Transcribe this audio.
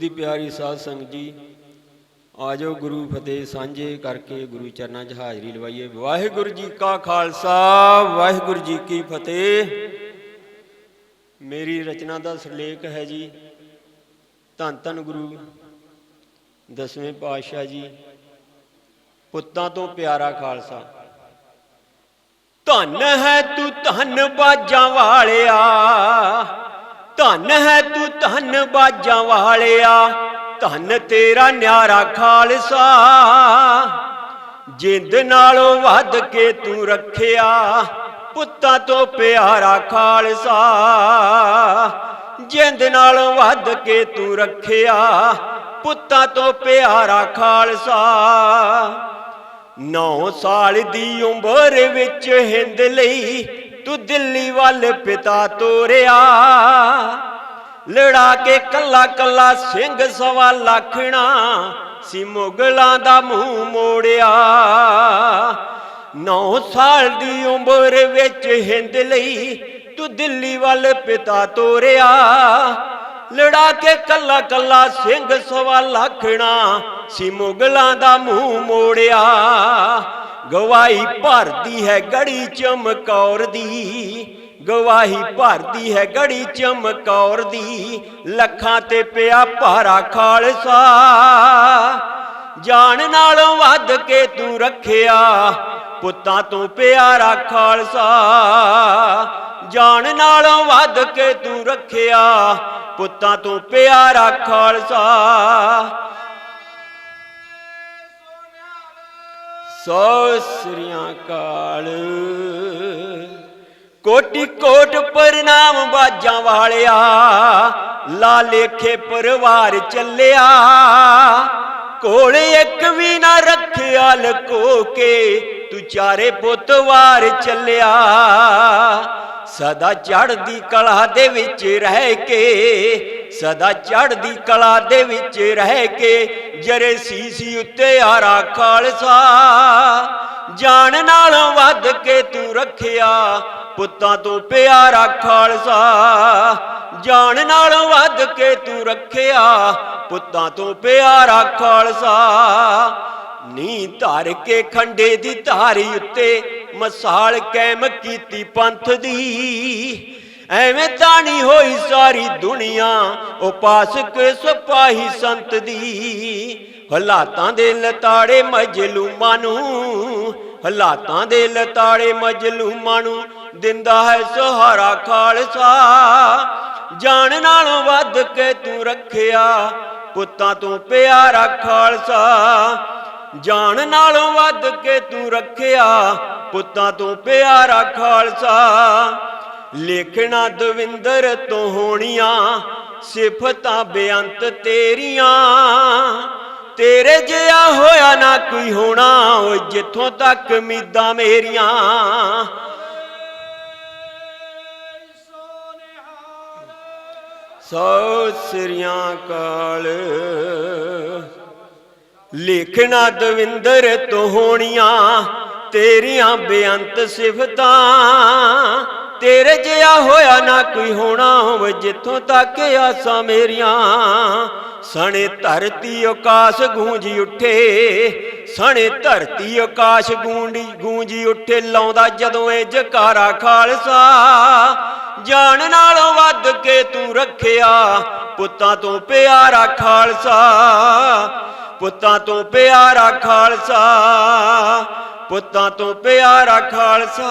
ਦੀ ਪਿਆਰੀ ਸਾਧ ਸੰਗਤ ਜੀ ਆਜੋ ਗੁਰੂ ਫਤਿਹ ਸਾਂਝੇ ਕਰਕੇ ਗੁਰੂ ਚਰਨਾਂ 'ਚ ਹਾਜ਼ਰੀ ਲਵਾਈਏ। ਵਾਹਿਗੁਰੂ ਜੀ ਕਾ ਖਾਲਸਾ, ਵਾਹਿਗੁਰੂ ਜੀ ਕੀ ਫਤਿਹ। ਮੇਰੀ ਰਚਨਾ ਦਾ ਸਿਰਲੇਖ ਹੈ ਜੀ, ਧੰਨ ਧੰਨ ਗੁਰੂ, ਦਸਵੇਂ ਪਾਤਸ਼ਾਹ ਜੀ, ਪੁੱਤਾਂ ਤੋਂ ਪਿਆਰਾ ਖਾਲਸਾ। ਧੰਨ ਹੈ ਤੂੰ ਧੰਨ ਬਾਜਾਂ ਵਾਲਿਆ ਧਨ ਹੈ ਤੂੰ ਧੰਨ ਬਾਜਾਂ ਵਾਲਿਆ, ਧੰਨ ਤੇਰਾ ਨਿਆਰਾ ਖਾਲਸਾ। ਜਿੰਦ ਨਾਲੋਂ ਵੱਧ ਕੇ ਤੂੰ ਰੱਖਿਆ, ਪੁੱਤਾਂ ਤੋਂ ਪਿਆਰਾ ਖਾਲਸਾ। ਜਿੰਦ ਨਾਲੋਂ ਵੱਧ ਕੇ ਤੂੰ ਰੱਖਿਆ, ਪੁੱਤਾਂ ਤੋਂ ਪਿਆਰਾ ਖਾਲਸਾ। ਨੌ ਸਾਲ ਦੀ ਉਮਰ ਵਿੱਚ ਹਿੰਦ ਲਈ ਤੂੰ ਦਿੱਲੀ ਵੱਲ ਪਿਤਾ ਤੋਰਿਆ। ਲੜਾ ਕੇ ਕੱਲਾ ਕੱਲਾ ਸਿੰਘ ਸਵਾ ਲੱਖਣਾ ਸੀ ਮੁਗਲਾਂ ਦਾ ਮੂੰਹ ਮੋੜਿਆ। ਨੌ ਸਾਲ ਦੀ ਉਮਰ ਵਿੱਚ ਹਿੰਦ ਲਈ ਤੂੰ ਦਿੱਲੀ ਵੱਲ ਪਿਤਾ ਤੋਰਿਆ। ਲੜਾ ਕੇ ਕੱਲਾ ਕੱਲਾ ਸਿੰਘ ਸਵਾ ਲੱਖਣਾ ਸੀ ਮੁਗਲਾਂ ਦਾ ਮੂੰਹ ਮੋੜਿਆ। ਗਵਾਹੀ ਭਰਦੀ ਹੈ ਗੜੀ ਚਮਕੌਰ ਦੀ ਗਵਾਹੀ ਭਰਦੀ ਹੈ ਗੜੀ ਚਮਕੌਰ ਦੀ ਲੱਖਾਂ ਤੇ ਪਿਆ ਭਾਰਾ ਖਾਲਸਾ। ਜਾਣ ਨਾਲੋਂ ਵੱਧ ਕੇ ਤੂੰ ਰੱਖਿਆ, ਪੁੱਤਾਂ ਤੋਂ ਪਿਆਰਾ ਖਾਲਸਾ। ਜਾਣ ਨਾਲੋਂ ਵੱਧ ਕੇ ਤੂੰ ਰੱਖਿਆ, ਪੁੱਤਾਂ ਤੋਂ ਪਿਆਰਾ ਖਾਲਸਾ। ਸੋ ਸ੍ਰੀਆਂ ਕਾਲ ਕੋਟਿ ਕੋਟ ਪ੍ਰਣਾਮ ਬਾਜਾਂ ਵਾਲਿਆ ਲਾ ਲੇਖੇ ਪਰਿਵਾਰ ਚੱਲਿਆ। ਕੋਲ ਇੱਕ ਵੀ ਨਾ ਰੱਖਿਆ ਲਕੋ ਕੇ, ਤੂੰ ਚਾਰੇ ਪੁੱਤ ਵਾਰ ਚੱਲਿਆ। ਸਦਾ ਚੜ੍ਹਦੀ ਕਲਾ ਦੇ ਵਿੱਚ ਰਹਿ ਕੇ ਸਦਾ ਚੜ੍ਹਦੀ ਕਲਾ ਦੇ ਵਿੱਚ ਰਹਿ ਕੇ ਜਰੇ ਸੀਸੀ ਉੱਤੇ ਆਰਾ ਖਾਲਸਾ। ਜਾਣ ਨਾਲੋਂ ਵੱਧ ਕੇ ਤੂੰ ਰੱਖਿਆ ਪੁੱਤਾਂ ਤੋਂ ਪਿਆਰਾ ਖਾਲਸਾ। ਜਾਨ ਨਾਲੋਂ ਵੱਧ ਕੇ ਤੂੰ ਰੱਖਿਆ ਪੁੱਤਾਂ ਤੋਂ ਪਿਆਰਾ ਖਾਲਸਾ। ਨੀ ਧਰ ਕੇ ਖੰਡੇ ਦੀ ਧਾਰੀ ਉੱਤੇ ਮਸਾਲ ਕੈਮ ਕੀਤੀ ਪੰਥ ਦੀ। ਐਵੇਂ ਤਾਣੀ ਹੋਈ ਸਾਰੀ ਦੁਨੀਆ ਉਪਾਸਕ ਸਿਪਾਹੀ ਸੰਤ ਦੀ। ਹਾਲਾਤਾਂ ਦੇ ਲਤਾੜੇ ਮਜਲੂਮਾਂ ਨੂੰ, ਹਾਲਾਤਾਂ ਦੇ ਲਤਾੜੇ ਮਜਲੂਮਾਂ ਨੂੰ ਦਿੰਦਾ ਹੈ ਸਹਾਰਾ ਖਾਲਸਾ। ਜਾਣ ਨਾਲੋਂ ਵੱਧ ਕੇ ਤੂੰ ਰੱਖਿਆ, ਪੁੱਤਾਂ ਤੋਂ ਪਿਆਰਾ ਖਾਲਸਾ। ਜਾਣ ਨਾਲੋਂ ਵੱਧ ਕੇ ਤੂੰ ਰੱਖਿਆ, ਪੁੱਤਾਂ ਤੋਂ ਪਿਆਰਾ ਖਾਲਸਾ। ਲੇਖਣਾ ਦਵਿੰਦਰ ਤੋਂ ਹੋਣੀਆਂ, ਸਿਫਤਾਂ ਬੇਅੰਤ ਤੇਰੀਆਂ। ਤੇਰੇ ਜਿਹਾ ਹੋਇਆ ਨਾ ਕੋਈ ਹੋਣਾ ਓ ਜਿੱਥੋਂ ਤੱਕ ਉਮੀਦਾਂ ਮੇਰੀਆਂ। ਸੋ ਸ੍ਰੀਆਂ ਕਾਲ ਲੇਖਣਾ ਦਵਿੰਦਰ ਤੋਂ ਹੋਣੀਆਂ, ਤੇਰੀਆਂ ਬੇਅੰਤ ਸਿਫਤਾਂ। ਤੇਰੇ ਜਿਹਾ ਹੋਇਆ ਨਾ ਕੋਈ ਹੋਣਾ ਹੋਵੇ ਜਿੱਥੋਂ ਤੱਕ ਆਸਾਂ ਮੇਰੀਆਂ। ਸਣੇ ਧਰਤੀ ਆਕਾਸ਼ ਗੂੰਜੀ ਉੱਠੇ, ਸਣੇ ਧਰਤੀ ਆਕਾਸ਼ ਗੂੰਡੀ ਗੂੰਜੀ ਉੱਠੇ, ਲਾਉਂਦਾ ਜਦੋਂ ਇਹ ਜਕਾਰਾ ਖਾਲਸਾ। ਜਾਣ ਨਾਲੋਂ ਵੱਧ ਕੇ ਤੂੰ ਰੱਖਿਆ ਪੁੱਤਾਂ ਤੋਂ ਪਿਆਰਾ ਖਾਲਸਾ, ਪੁੱਤਾਂ ਤੋਂ ਪਿਆਰਾ ਖਾਲਸਾ, ਪੁੱਤਾਂ ਤੋਂ ਪਿਆਰਾ ਖਾਲਸਾ।